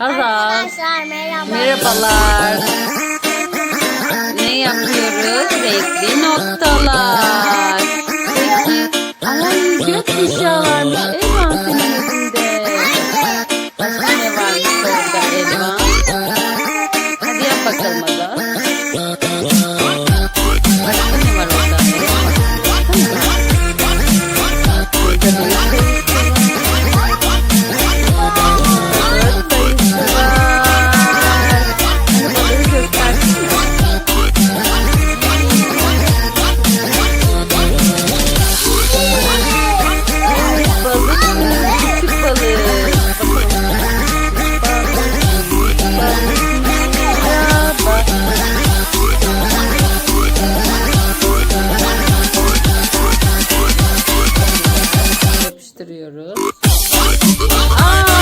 Arkadaşlar merhaba. Merhabalar. ne yapıyoruz? Renkli noktalar. Oh.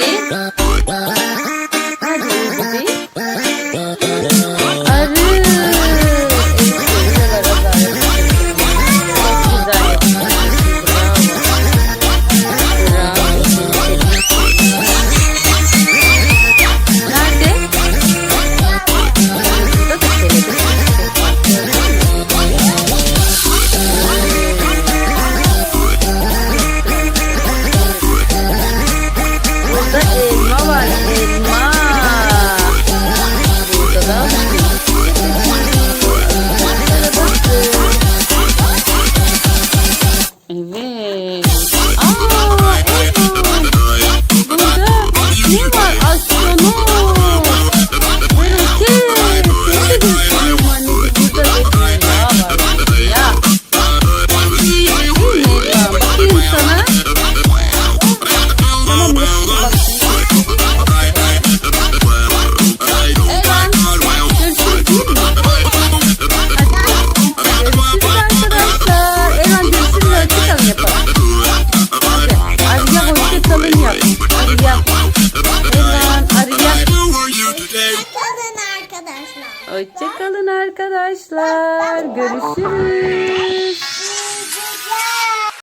baby. Hoşçakalın arkadaşlar. Görüşürüz.